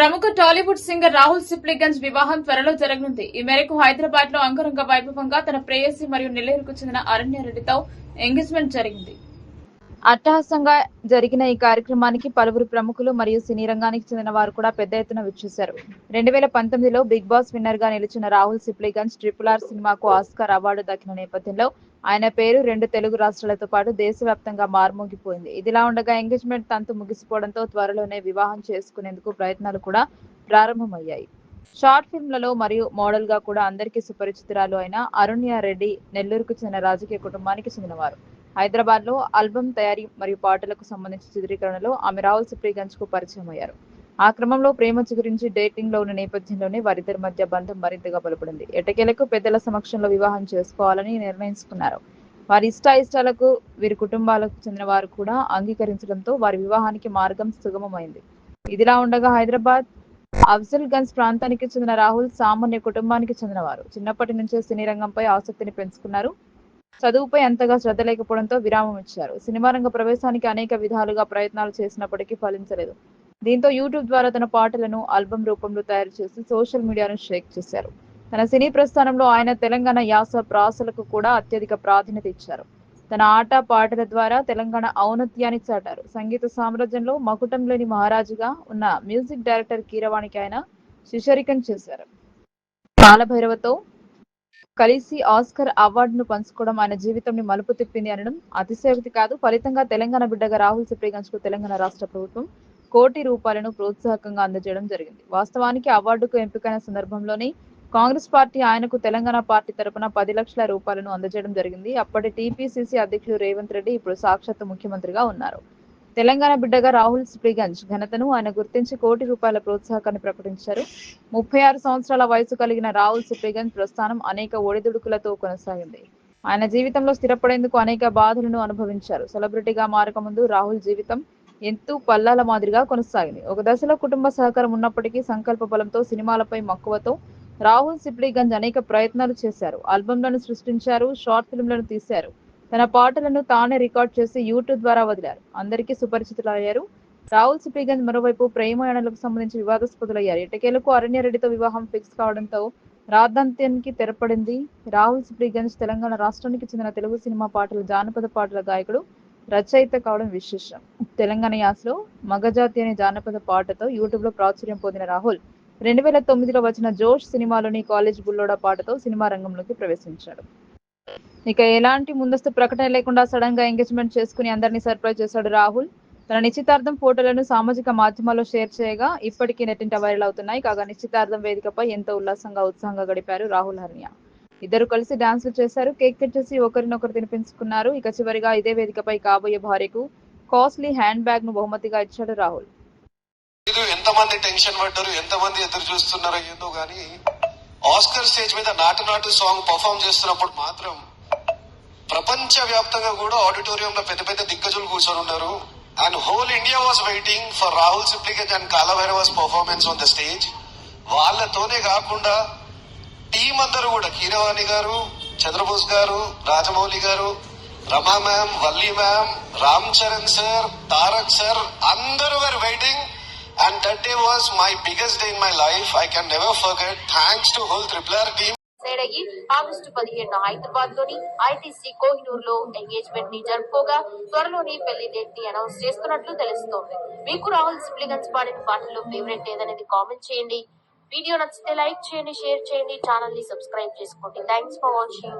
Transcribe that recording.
ప్రముఖ టాలీవుడ్ సింగర్ రాహుల్ సిప్లిగంజ్ వివాహం త్వరలో జరగనుంది. ఈ మేరకు హైదరాబాద్లో అంగరంగ వైభవంగా తన ప్రేయసి మరియు నెల్లూరుకు చెందిన అరణ్య రెడ్డితో ఎంగేజ్మెంట్ జరిగింది. అట్టహాసంగా జరిగిన ఈ కార్యక్రమానికి పలువురు ప్రముఖులు మరియు సినీ రంగానికి చెందిన వారు కూడా పెద్ద ఎత్తున విచ్చేశారు. రెండు వేల పంతొమ్మిదిలో బిగ్ బాస్ విన్నర్గా నిలిచిన రాహుల్ సిప్లిగంజ్ ట్రిపుల్ ఆర్ సినిమాకు ఆస్కార్ అవార్డు దక్కిన నేపథ్యంలో ఆయన పేరు రెండు తెలుగు రాష్ట్రాలతో పాటు దేశవ్యాప్తంగా మార్మోగిపోయింది. ఇదిలా ఉండగా ఎంగేజ్మెంట్ తంతు ముగిసిపోవడంతో త్వరలోనే వివాహం చేసుకునేందుకు ప్రయత్నాలు కూడా ప్రారంభమయ్యాయి. షార్ట్ ఫిల్మ్లలో మరియు మోడల్గా కూడా అందరికీ సుపరిచితురాలు అయిన అరుణ్య రెడ్డి నెల్లూరుకు చెందిన రాజకీయ కుటుంబానికి చెందినవారు. హైదరాబాద్లో ఆల్బమ్ తయారీ మరియు పాటలకు సంబంధించిన చిత్రీకరణలో ఆమె రాహుల్ సిప్రీగంజ్కు పరిచయం అయ్యారు. ఆ క్రమంలో ప్రేమ చిగురించి డేటింగ్లో ఉన్న నేపథ్యంలోనే వారిద్దరి మధ్య బంధం మరింతగా బలపడింది. ఎటకేలకు పెద్దల సమక్షంలో వివాహం చేసుకోవాలని నిర్ణయించుకున్నారు. వారి ఇష్ట ఇష్టాలకు వీరి కుటుంబాలకు చెందిన వారు కూడా అంగీకరించడంతో వారి వివాహానికి మార్గం సుగమమైంది. ఇదిలా ఉండగా హైదరాబాద్ అఫ్జల్ గంజ్ ప్రాంతానికి చెందిన రాహుల్ సామాన్య కుటుంబానికి చెందినవారు. చిన్నప్పటి నుంచే సినీ రంగంపై ఆసక్తిని పెంచుకున్నారు. చదువుపై అంతగా శ్రద్ధ లేకపోవడంతో విరామం ఇచ్చారు. సినిమా రంగ ప్రవేశానికి అనేక విధాలుగా ప్రయత్నాలు చేసినప్పటికీ ఫలించలేదు. దీంతో యూట్యూబ్ ద్వారా తన పాటలను ఆల్బమ్ రూపంలో తయారు చేసి సోషల్ మీడియాను షేక్ చేశారు. తన సినీ ప్రస్థానంలో ఆయన తెలంగాణ యాస ప్రాసలకు కూడా అత్యధిక ప్రాధాన్యత ఇచ్చారు. తన ఆట పాటల ద్వారా తెలంగాణ ఔన్నత్యాన్ని చాటారు. సంగీత సామ్రాజ్యంలో మకుటం లేని మహారాజుగా ఉన్న మ్యూజిక్ డైరెక్టర్ కీరవాణికి ఆయన శిశరికం చేశారు. కాలభైరవతో కలిసి ఆస్కర్ అవార్డును పంచుకోవడం ఆయన జీవితంని మలుపు తిప్పింది అనడం అతిశయోక్తి కాదు. ఫలితంగా తెలంగాణ బిడ్డగా రాహుల్ సిప్రీగంజ్కు తెలంగాణ రాష్ట్ర ప్రభుత్వం కోటి రూపాయలను ప్రోత్సాహకంగా అందజేయడం జరిగింది. వాస్తవానికి అవార్డుకు ఎంపికైన సందర్భంలోనే కాంగ్రెస్ పార్టీ ఆయనకు తెలంగాణ పార్టీ తరపున పది లక్షల రూపాయలను అందజేయడం జరిగింది. అప్పటి టీపీసీసీ అధ్యక్షుడు రేవంత్ రెడ్డి ఇప్పుడు సాక్షాత్ ముఖ్యమంత్రిగా ఉన్నారు. తెలంగాణ బిడ్డగా రాహుల్ శ్రీగంజ్ ఘనతను ఆయన గుర్తించి కోటి రూపాయల ప్రోత్సాహకాన్ని ప్రకటించారు. ముప్పై ఆరు సంవత్సరాల వయసు కలిగిన రాహుల్ శ్రీగంజ్ ప్రస్థానం అనేక ఒడిదుడుకులతో కొనసాగింది. ఆయన జీవితంలో స్థిరపడేందుకు అనేక బాధలను అనుభవించారు. సెలబ్రిటీగా మారకముందు రాహుల్ జీవితం ఎంతో పల్లాల మాదిరిగా కొనసాగింది. ఒక దశలో కుటుంబ సహకారం ఉన్నప్పటికీ సంకల్ప బలంతో సినిమాలపై మక్కువతో రాహుల్ సిప్లిగంజ్ అనేక ప్రయత్నాలు చేశారు. ఆల్బంలను సృష్టించారు షార్ట్ ఫిల్మ్లను తీశారు. తన పాటలను తానే రికార్డ్ చేసి యూట్యూబ్ ద్వారా వదిలారు. అందరికీ సుపరిచితులయ్యారు. రాహుల్ సిప్లిగంజ్ మరోవైపు ప్రేమాయణలకు సంబంధించి వివాదాస్పదులయ్యారు. ఇటకేలకు అరణ్యరెడ్డితో వివాహం ఫిక్స్ కావడంతో రాద్ధాంత్యానికి తెరపడింది రాహుల్ సిప్లిగంజ్ తెలంగాణ రాష్ట్రానికి చెందిన తెలుగు సినిమా పాటల జానపద పాటల గాయకుడు రచయిత కావడం విశేషం. తెలంగాణ యాసలో మగజాతి అనే జానపద పాటతో యూట్యూబ్లో ప్రాచుర్యం పొందిన రాహుల్ రెండు వేల తొమ్మిదిలో వచ్చిన జోష్ సినిమాలోని కాలేజ్ బుల్లోడా పాటతో సినిమా రంగంలోకి ప్రవేశించాడు. ఇక ఎలాంటి ముందస్తు ప్రకటన లేకుండా సడన్గా ఎంగేజ్మెంట్ చేసుకుని అందరినీ సర్ప్రైజ్ చేశాడు రాహుల్. తన నిశ్చితార్థం ఫోటోలను సామాజిక మాధ్యమాల్లో షేర్ చేయగా ఇప్పటికీ నెట్టింట వైరల్ అవుతున్నాయి. కాగా నిశ్చితార్థం వేదికపై ఎంతో ఉల్లాసంగా ఉత్సాహంగా గడిపారు రాహుల్ హర్నియ. ఇద్దరు కలిసి డాన్సులు చేశారు. కేక్ కట్ చేసి ఒకరినొకరు తినిపించుకున్నారు. ఇక చివరిగా ఇదే వేదికపై కాబోయే భార్యకు కాస్ట్లీ హ్యాండ్ బ్యాగ్ను బహుమతిగా ఇచ్చాడు రాహుల్. ఎంతమంది టెన్షన్ పడ్డారు? ఎంతమంది ఎదురు చూస్తున్నారో ఏందో కానీ ఆస్కర్ స్టేజ్ మీద నాటు నాటు సాంగ్ పర్ఫామ్ చేస్తున్నప్పుడు మాత్రం ప్రపంచ వ్యాప్తంగా కూడా ఆడిటోరియం లో పెద్ద పెద్ద దిగ్గజులు కూర్చొని ఉన్నారు. And whole India was waiting for Rahul Sipligunj and Kaalabhairava's performance on the stage వాళ్ళతోనే కాకుండా టీం అందరూ కూడా కీరవాణి గారు చంద్రబోస్ గారు రాజమౌళి గారు Rama ma'am Valli ma'am Ram Charan sir Tarak sir అందరూ were waiting and that day was my biggest day in my life I can never forget thanks to whole triple R team decide అయ్యి August పదిహేడున హైదరాబాద్లోని ITC కోహినూర్లో ఎంగేజ్మెంట్ని జరుపుకోగా త్వరలోని పెళ్ళి డేట్ని announce చేస్తున్నట్లు తెలుస్తోంది. మీకు రాహుల్ సిప్లిగన్స్ పాడిన పాటల్లో ఫేవరెట్ ఏదనేది కామెంట్ చేయండి. వీడియో నచ్చితే లైక్ చేయండి షేర్ చేయండి ఛానల్ని సబ్స్క్రైబ్ చేసుకోండి. Thanks for watching